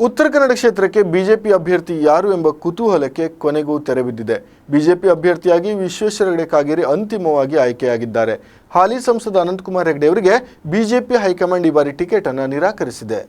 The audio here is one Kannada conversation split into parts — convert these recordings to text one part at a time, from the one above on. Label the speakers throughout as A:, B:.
A: ಉತ್ತರ ಕನ್ನಡ ಕ್ಷೇತ್ರಕ್ಕೆ ಬಿಜೆಪಿ ಅಭ್ಯರ್ಥಿ ಯಾರು ಎಂಬ ಕುತೂಹಲಕ್ಕೆ ಕೊನೆಗೂ ತೆರೆಬಿದ್ದಿದೆ ಬಿಜೆಪಿ ಅಭ್ಯರ್ಥಿಯಾಗಿ ವಿಶ್ವೇಶ್ವರ ಹೆಗಡೆ ಕಾಗೇರಿ ಅಂತಿಮವಾಗಿ ಆಯ್ಕೆಯಾಗಿದ್ದಾರೆ. ಹಾಲಿ ಸಂಸದ ಅನಂತಕುಮಾರ್ ಹೆಗಡೆ ಅವರಿಗೆ ಬಿಜೆಪಿ ಹೈಕಮಾಂಡ್ ಈ ಬಾರಿ ಟಿಕೆಟ್ ಅನ್ನು ನಿರಾಕರಿಸಿದೆ.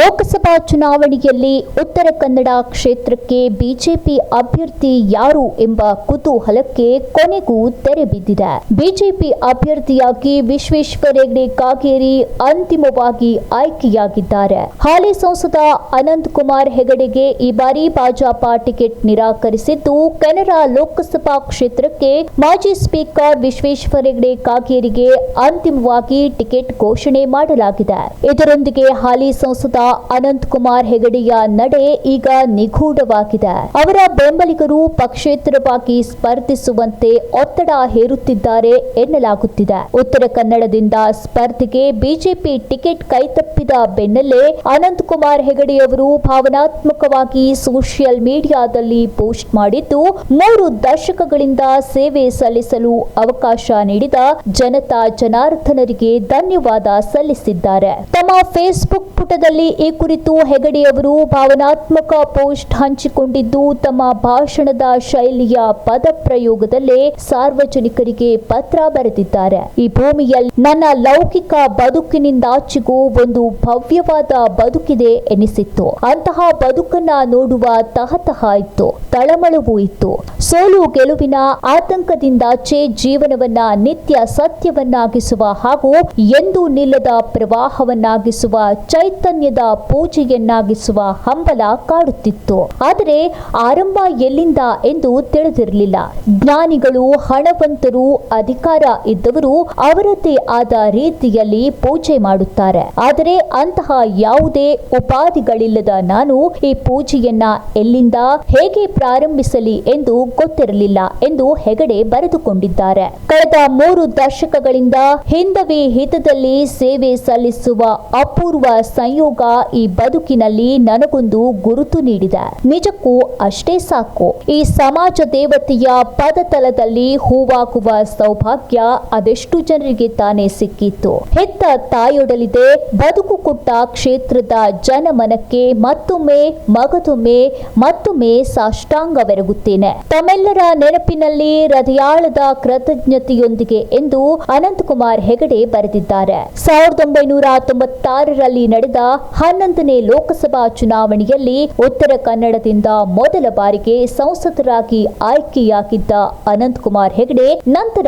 B: ಲೋಕಸಭಾ ಚುನಾವಣೆಯಲ್ಲಿ ಉತ್ತರ ಕನ್ನಡ ಕ್ಷೇತ್ರಕ್ಕೆ ಬಿಜೆಪಿ ಅಭ್ಯರ್ಥಿ ಯಾರು ಎಂಬ ಕುತೂಹಲಕ್ಕೆ ಕೊನೆಗೂ ತೆರೆ ಬಿದ್ದಿದೆ. ಬಿಜೆಪಿ ಅಭ್ಯರ್ಥಿಯಾಗಿ ವಿಶ್ವೇಶ್ವರ ಹೆಗ್ಡೆ ಕಾಗೇರಿ ಅಂತಿಮವಾಗಿ ಆಯ್ಕೆಯಾಗಿದ್ದಾರೆ. ಹಾಲಿ ಸಂಸದ ಅನಂತ್ ಕುಮಾರ್ ಹೆಗಡೆಗೆ ಈ ಬಾರಿ ಭಾಜಪ ಟಿಕೆಟ್ ನಿರಾಕರಿಸಿದ್ದು ಕೆನರಾ ಲೋಕಸಭಾ ಕ್ಷೇತ್ರಕ್ಕೆ ಮಾಜಿ ಸ್ಪೀಕರ್ ವಿಶ್ವೇಶ್ವರ ಹೆಗ್ಡೆ ಕಾಗೇರಿಗೆ ಅಂತಿಮವಾಗಿ ಟಿಕೆಟ್ ಘೋಷಣೆ ಮಾಡಲಾಗಿದೆ. ಇದರೊಂದಿಗೆ ಹಾಲಿ ಸಂಸದ ಅನಂತ್ ಕುಮಾರ್ ಹೆಗಡೆಯ ನಡೆ ಈಗ ನಿಗೂಢವಾಗಿದೆ. ಅವರ ಬೆಂಬಲಿಗರು ಪಕ್ಷೇತರವಾಗಿ ಸ್ಪರ್ಧಿಸುವಂತೆ ಒತ್ತಡ ಹೇರುತ್ತಿದ್ದಾರೆ ಎನ್ನಲಾಗುತ್ತಿದೆ. ಉತ್ತರ ಕನ್ನಡದಿಂದ ಸ್ಪರ್ಧೆಗೆ ಬಿಜೆಪಿ ಟಿಕೆಟ್ ಕೈತಪ್ಪಿದ ಬೆನ್ನಲ್ಲೇ ಅನಂತಕುಮಾರ್ ಹೆಗಡೆಯವರು ಭಾವನಾತ್ಮಕವಾಗಿ ಸೋಷಿಯಲ್ ಮೀಡಿಯಾದಲ್ಲಿ ಪೋಸ್ಟ್ ಮಾಡಿದ್ದು, ಮೂರು ದಶಕಗಳಿಂದ ಸೇವೆ ಸಲ್ಲಿಸಲು ಅವಕಾಶ ನೀಡಿದ ಜನತಾ ಜನಾರ್ದನರಿಗೆ ಧನ್ಯವಾದ ಸಲ್ಲಿಸಿದ್ದಾರೆ. ತಮ್ಮ ಫೇಸ್ಬುಕ್ ಪುಟದಲ್ಲಿ ಈ ಕುರಿತು ಹೆಗಡೆಯವರು ಭಾವನಾತ್ಮಕ ಪೋಸ್ಟ್ ಹಂಚಿಕೊಂಡಿದ್ದು, ತಮ್ಮ ಭಾಷಣದ ಶೈಲಿಯ ಪದ ಪ್ರಯೋಗದಲ್ಲೇ ಸಾರ್ವಜನಿಕರಿಗೆ ಪತ್ರ ಬರೆದಿದ್ದಾರೆ. ಈ ಭೂಮಿಯಲ್ಲಿ ನನ್ನ ಲೌಕಿಕ ಬದುಕಿನಿಂದಾಚೆಗೂ ಒಂದು ಭವ್ಯವಾದ ಬದುಕಿದೆ ಎನಿಸಿತ್ತು. ಅಂತಹ ಬದುಕನ್ನ ನೋಡುವ ತಹತಹ ಇತ್ತು, ತಳಮಳವೂ ಇತ್ತು. ಸೋಲು ಗೆಲುವಿನ ಆತಂಕದಿಂದಾಚೆ ಜೀವನವನ್ನ ನಿತ್ಯ ಸತ್ಯವನ್ನಾಗಿಸುವ ಹಾಗೂ ಎಂದೂ ನಿಲ್ಲದ ಪ್ರವಾಹವನ್ನಾಗಿಸುವ ಚೈತನ್ಯದ ಪೂಜೆಯನ್ನಾಗಿಸುವ ಹಂಬಲ ಕಾಡುತ್ತಿತ್ತು. ಆದರೆ ಆರಂಭ ಎಲ್ಲಿಂದ ಎಂದು ತಿಳಿದಿರಲಿಲ್ಲ. ಜ್ಞಾನಿಗಳು, ಹಣವಂತರು, ಅಧಿಕಾರ ಇದ್ದವರು ಅವರದ್ದೇ ಆದ ರೀತಿಯಲ್ಲಿ ಪೂಜೆ ಮಾಡುತ್ತಾರೆ. ಆದರೆ ಅಂತಹ ಯಾವುದೇ ಉಪಾಧಿಗಳಿಲ್ಲದ ನಾನು ಈ ಪೂಜೆಯನ್ನ ಎಲ್ಲಿಂದ, ಹೇಗೆ ಪ್ರಾರಂಭಿಸಲಿ ಎಂದು ಗೊತ್ತಿರಲಿಲ್ಲ ಎಂದು ಹೆಗಡೆ ಬರೆದುಕೊಂಡಿದ್ದಾರೆ. ಕಳೆದ ಮೂರು ದಶಕಗಳಿಂದ ಹಿಂದವೇ ಹಿತದಲ್ಲಿ ಸೇವೆ ಸಲ್ಲಿಸುವ ಅಪೂರ್ವ ಸಂಯೋಗ ಈ ಬದುಕಿನಲ್ಲಿ ನನಗೊಂದು ಗುರುತು ನೀಡಿದೆ. ನಿಜಕ್ಕೂ ಅಷ್ಟೇ ಸಾಕು. ಈ ಸಮಾಜ ದೇವತೆಯ ಪದತಲದಲ್ಲಿ ಹೂವಾಗುವ ಸೌಭಾಗ್ಯ ಅದೆಷ್ಟು ಜನರಿಗೆ ತಾನೇ ಸಿಕ್ಕಿತ್ತು. ಹೆತ್ತ ತಾಯೊಡಲಿದೆ, ಬದುಕು ಕೊಟ್ಟ ಕ್ಷೇತ್ರದ ಜನಮನಕ್ಕೆ ಮತ್ತೊಮ್ಮೆ, ಮಗದೊಮ್ಮೆ, ಮತ್ತೊಮ್ಮೆ ಸಾಷ್ಟಾಂಗವೆರಗುತ್ತೇನೆ. ತಮ್ಮೆಲ್ಲರ ನೆನಪಿನಲ್ಲಿ ಹೃದಯಾಳದ ಕೃತಜ್ಞತೆಯೊಂದಿಗೆ ಎಂದು ಅನಂತಕುಮಾರ್ ಹೆಗಡೆ ಬರೆದಿದ್ದಾರೆ. ಸಾವಿರದ ಒಂಬೈನೂರ ತೊಂಬತ್ತಾರರಲ್ಲಿ ನಡೆದ ಹನ್ನೊಂದನೇ ಲೋಕಸಭಾ ಚುನಾವಣೆಯಲ್ಲಿ ಉತ್ತರ ಕನ್ನಡದಿಂದ ಮೊದಲ ಬಾರಿಗೆ ಸಂಸದರಾಗಿ ಆಯ್ಕೆಯಾಗಿದ್ದ ಅನಂತಕುಮಾರ್ ಹೆಗಡೆ, ನಂತರ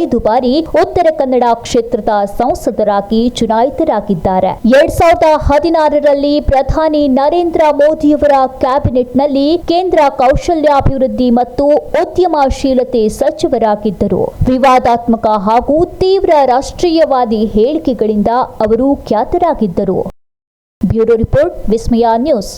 B: ಐದು ಬಾರಿ ಉತ್ತರ ಕನ್ನಡ ಕ್ಷೇತ್ರದ ಸಂಸದರಾಗಿ ಚುನಾಯಿತರಾಗಿದ್ದಾರೆ. ಎರಡ್ ಸಾವಿರದ ಹದಿನಾರರಲ್ಲಿ ಪ್ರಧಾನಿ ನರೇಂದ್ರ ಮೋದಿಯವರ ಕ್ಯಾಬಿನೆಟ್ನಲ್ಲಿ ಕೇಂದ್ರ ಕೌಶಲ್ಯಾಭಿವೃದ್ಧಿ ಮತ್ತು ಉದ್ಯಮಶೀಲತೆ ಸಚಿವರಾಗಿದ್ದರು. ವಿವಾದಾತ್ಮಕ ಹಾಗೂ ತೀವ್ರ ರಾಷ್ಟ್ರೀಯವಾದಿ ಹೇಳಿಕೆಗಳಿಂದ ಅವರು ಖ್ಯಾತರಾಗಿದ್ದರು. Bureau report Vismaya news